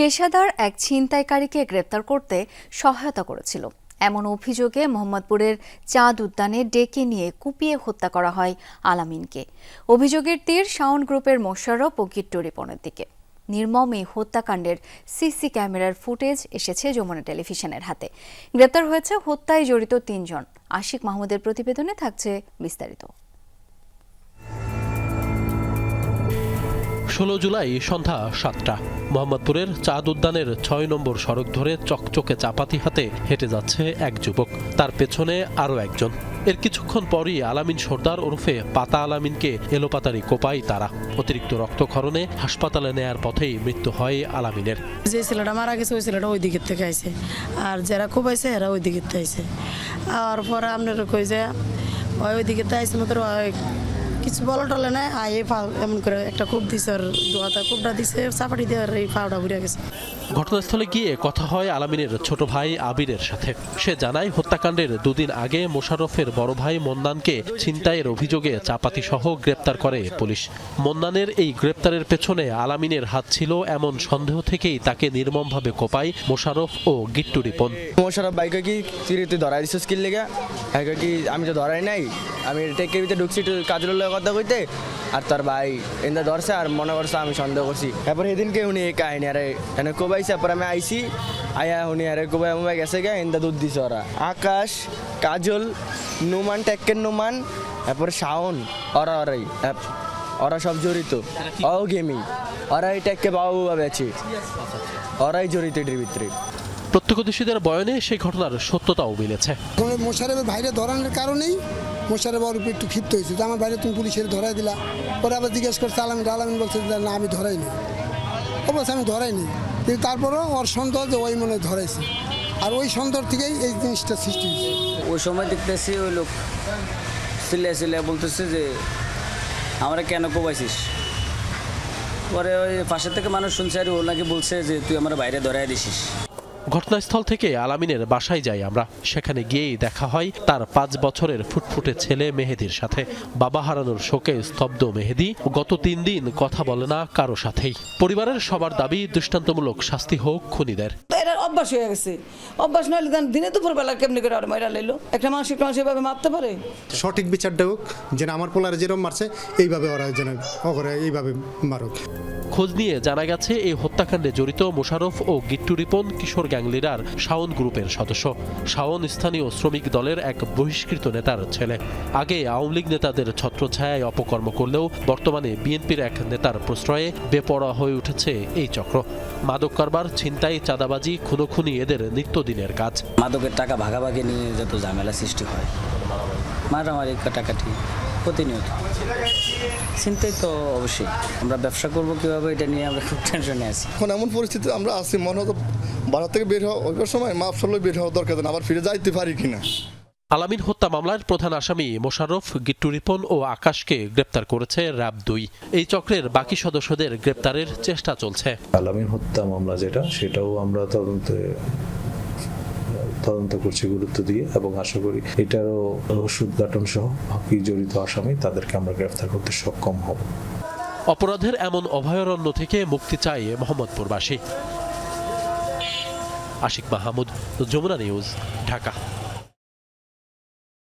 পেশাদার এক ছিনতাইকারীকে গ্রেপ্তার করতে সহায়তা করেছিল। এমন অভিযোগে মোহাম্মদপুরের চাঁদ উদ্যানে ডেকে নিয়ে কুপিয়ে হত্যা করা হয় আলামিনকে। অভিযোগের তীর শাওন গ্রুপের মোশাররফ ও গিট্টু রিপনের দিকে। নির্মম এই হত্যাকাণ্ডের সিসি ক্যামেরার ফুটেজ এসেছে যমুনা টেলিভিশনের হাতে। গ্রেপ্তার হয়েছে হত্যায় জড়িত তিনজন। আশিক মাহমুদের প্রতিবেদনে থাকছে বিস্তারিত। ষোলো জুলাই সন্ধ্যা সাতটা। মোহাম্মদপুরের চাঁদ উদ্যানের ছয় নম্বর সড়ক ধরে চকচকে চাপাতি হাতে হেঁটে যাচ্ছে এক যুবক। তার পেছনে আরও একজন। এর কিছুক্ষণ পরই আলামিন সর্দার ওরফে পাতা আলামিনকে এলোপাতারি কোপায় তারা। অতিরিক্ত রক্তক্ষরণে হাসপাতালে নেয়ার পথেই মৃত্যু হয় আলামিনের। যে ছেলেটা মারা গেছে, ওই ছেলেটা ওই দিকের থেকে আইছে। আর যারা আইছে এরা ওই দিকের থেকে আইছে। আর পরে আপনার কই যে, ওই দিকের থেকে আইছে মতো ওই কিছু বলা টলে না আই এই ফাউ এমন করে একটা খুব দিছে আর দোয়াটা খুবটা দিছে চাপাটি দিয়ে আর এই ফাউটা ঘুরে গেছে। ঘটনাস্থলে গিয়ে কথা হয় আলামিনের ছোট ভাই আবিরের সাথে। সে জানায় হত্যাকাণ্ডের দুদিন আগে মোশারফের বড় ভাই মন্নানকে ছিনতাইয়ের অভিযোগে চাপাতি সহ গ্রেপ্তার করে পুলিশ। মন্নানের এই গ্রেপ্তারের পেছনে আলামিনের হাত ছিল এমন সন্দেহ থেকেই তাকে নির্মমভাবে কোপায় মোশারফ ও গিট্টু রিপন। মোশারফ বাইক কি তুই তুই ধরাই দিছিস কি লেগে? কি আমি তো ধরাই নাই? আমি টেকের ভিতরে ঢুকছি একটু কাজের লগে কথা কইতে? আর তোর ভাই এন্দা ধরছে আর মনে করছে আমি সন্দেহ করছি। এরপর সেদিনকে উনি এই কাহিনী আরে এনে কোবাইছে এরপর আমি আইছি আয়া উনি আরে কোবাই মুবাই গেছে গে এন্দা দুধ দিছে ওরা। আকাশ কাজল নুমান টেক্কের নুমান এরপর শাওন ওরা ওরাই ওরা সব জড়িত। ও গেমিং ওরা এই টেককে বাবু ভাবে আছে ওরাই জড়িত এটির ভিতরে। প্রত্যক্ষদর্শীদের বয়নে সেই ঘটনার সত্যতাও মিলেছে। মোশারেফের ভাইরে ধরানোর কারণেই মোশারেফ ওর উপর একটু ক্ষিপ্ত হয়েছে। যে আমার বাইরে তুমি পুলিশের ধরাই দিলা। পরে আবার জিজ্ঞেস করছে, আলামিন আলামিন বলছে না, আমি ধরাইনি। ও বলছে, আমি ধরাইনি। কিন্তু তারপরেও ওর সন্দেহ যে ওই মনে ধরাইছে। আর ওই সন্দেহ থেকেই এই জিনিসটা সৃষ্টি হয়েছে। ওই সময় দেখতেছি ওই লোক সিলে সিলে বলতেছে যে, আমরা কেন কোবাইছিস? পরে ওই পাশের থেকে মানুষ শুনছে আর ও নাকি বলছে যে, তুই আমার বাইরে ধরাই দিছিস। ঘটনাস্থল থেকে আলামিনের বাসায় যাই আমরা। সেখানে গিয়েই দেখা হয় তার পাঁচ বছরের ফুটফুটে ছেলে মেহেদির সাথে। বাবা হারানোর শোকে স্তব্ধ মেহেদি। গত তিন দিন কথা বলে না কারও সাথেই। পরিবারের সবার দাবি দৃষ্টান্তমূলক শাস্তি হোক খুনিদের। অভ্যাস হয়ে গেছে। অভ্যাস নইলে দেন দিনে দুপুর বেলা কেমনি করে আর মাইরা লাইলো? একটা মানুষ একটা মানুষ এভাবে মারতে পারে? সঠিক বিচারটা হোক যেন আমার পোলারে যেরকম মারছে এইভাবে ওরা যেন অকরে এইভাবে মারুক। খোঁজ নিয়ে জানা গেছে, এই হত্যাকাণ্ডে জড়িত মোশারফ ও গিট্টু রিপন কিশোর গ্যাং লিডার শাওন গ্রুপের সদস্য। শাওন স্থানীয় শ্রমিক দলের এক বহিষ্কৃত নেতার ছেলে। আগে আওয়ামী লীগ নেতাদের ছত্রছায়ায় অপকর্ম করলেও বর্তমানে বিএনপির এক নেতার প্রশ্রয়ে বেপরোয়া হয়ে উঠেছে এই চক্র। মাদক কারবার, ছিনতাই, চাঁদাবাজি, খুনোখুনি এদের নিত্যদিনের কাজ। মাদকের টাকা ভাগাভাগি নিয়ে যত ঝামেলা সৃষ্টি হয়, মারামারি, কাটাকাটি প্রতিনিয়ত। চিন্তাই তো অবশ্যই। আমরা ব্যবসা করব কীভাবে এটা নিয়ে আমরা খুব টেনশনে আছি। এখন এমন পরিস্থিতি আমরা আছি মনে হতো বাজার থেকে বের হওয়া ওইবার সময় মাপ সরলে বের হওয়া দরকার আবার ফিরে যাইতে পারি কিনা। আলামিন হত্যা মামলার প্রধান আসামি মোশাররফ গিট্টু রিপন ও আকাশকে গ্রেপ্তার করেছে র্যাব দুই। এই চক্রের বাকি সদস্যদের গ্রেপ্তারের চেষ্টা চলছে। আলামিন হত্যা মামলা যেটা সেটাও আমরা তদন্তে তদন্ত করছি গুরুত্ব দিয়ে এবং আশা করি এটারও ওষুধ উদ্ঘাটন সহ বাকি জড়িত আসামি তাদেরকে আমরা গ্রেফতার করতে সক্ষম হব। অপরাধের এমন অভয়ারণ্য থেকে মুক্তি চায় মোহাম্মদপুরবাসী। আশিক মাহমুদ, যমুনা নিউজ, ঢাকা।